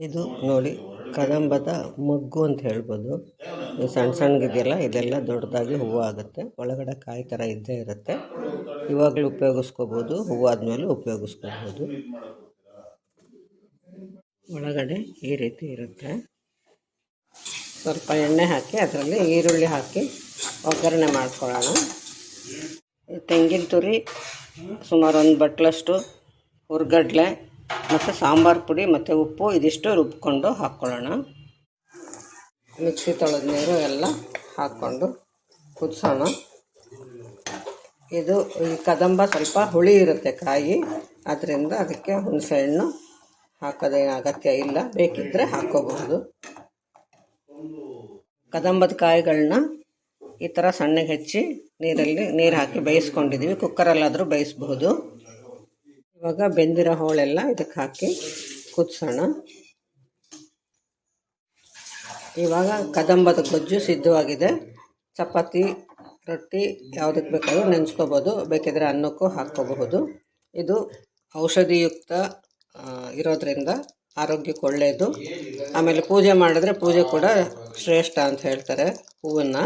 ಇದು ನೋಡಿ, ಕದಂಬದ ಮೊಗ್ಗು ಅಂತ ಹೇಳ್ಬೋದು. ಇದು ಸಣ್ಣ ಸಣ್ಣಗಿದೆಯಲ್ಲ ಇದೆಲ್ಲ ದೊಡ್ಡದಾಗಿ ಹೂವು ಆಗುತ್ತೆ. ಒಳಗಡೆ ಕಾಯಿ ಥರ ಇದ್ದೇ ಇರುತ್ತೆ. ಇವಾಗಲೂ ಉಪಯೋಗಿಸ್ಕೋಬೋದು. ಹೂವಾದ್ಮೇಲೂ ಉಪಯೋಗಿಸ್ಕೋಬೋದು. ಒಳಗಡೆ ಈ ರೀತಿ ಇರುತ್ತೆ. ಸ್ವಲ್ಪ ಎಣ್ಣೆ ಹಾಕಿ, ಅದರಲ್ಲಿ ಈರುಳ್ಳಿ ಹಾಕಿ ಒಗ್ಗರಣೆ ಮಾಡ್ಕೊಳ್ಳೋಣ. ತೆಂಗಿನ ತುರಿ ಸುಮಾರು ಒಂದು ಬಟ್ಲಷ್ಟು, ಹುರ್ಗಡ್ಲೆ ಮತ್ತು ಸಾಂಬಾರು ಪುಡಿ, ಮತ್ತು ಉಪ್ಪು, ಇದಿಷ್ಟು ರುಬ್ಕೊಂಡು ಹಾಕ್ಕೊಳ್ಳೋಣ ಮಿಕ್ಸಿ ತೊಳೆದ ನೀರು ಎಲ್ಲ ಹಾಕ್ಕೊಂಡು ಕುದಿಸೋಣ. ಇದು ಈ ಕದಂಬ ಸ್ವಲ್ಪ ಹುಳಿ ಇರುತ್ತೆ ಕಾಯಿ ಅದರಿಂದ ಅದಕ್ಕೆ ಹುಣಸೆಹಣ್ಣು ಹಾಕೋದೇನು ಅಗತ್ಯ ಇಲ್ಲ. ಬೇಕಿದ್ದರೆ ಹಾಕ್ಕೋಬಹುದು ಕದಂಬದ ಕಾಯಿಗಳನ್ನ ಈ ಥರ ಸಣ್ಣಗೆ ಹೆಚ್ಚಿ ನೀರಲ್ಲಿ ನೀರು ಹಾಕಿ ಬೇಯಿಸ್ಕೊಂಡಿದ್ದೀವಿ ಕುಕ್ಕರಲ್ಲಾದರೂ ಬೇಯಿಸ್ಬಹುದು. ಇವಾಗ ಬೆಂದಿರೋ ಹೋಳೆಲ್ಲ ಇದಕ್ಕೆ ಹಾಕಿ ಕುದಿಸೋಣ. ಇವಾಗ ಕದಂಬದ ಗೊಜ್ಜು ಸಿದ್ಧವಾಗಿದೆ. ಚಪಾತಿ, ರೊಟ್ಟಿ ಯಾವುದಕ್ಕೆ ಬೇಕಾದರೂ ನೆನೆಸ್ಕೋಬೋದು. ಬೇಕಿದ್ರೆ ಅನ್ನಕ್ಕೂ ಹಾಕ್ಕೋಬಹುದು. ಇದು ಔಷಧಿಯುಕ್ತ ಇರೋದ್ರಿಂದ ಆರೋಗ್ಯಕ್ಕೆ ಒಳ್ಳೆಯದು ಆಮೇಲೆ ಪೂಜೆ ಮಾಡಿದ್ರೆ ಪೂಜೆ ಕೂಡ ಶ್ರೇಷ್ಠ ಅಂತ ಹೇಳ್ತಾರೆ ಹೂವನ್ನು.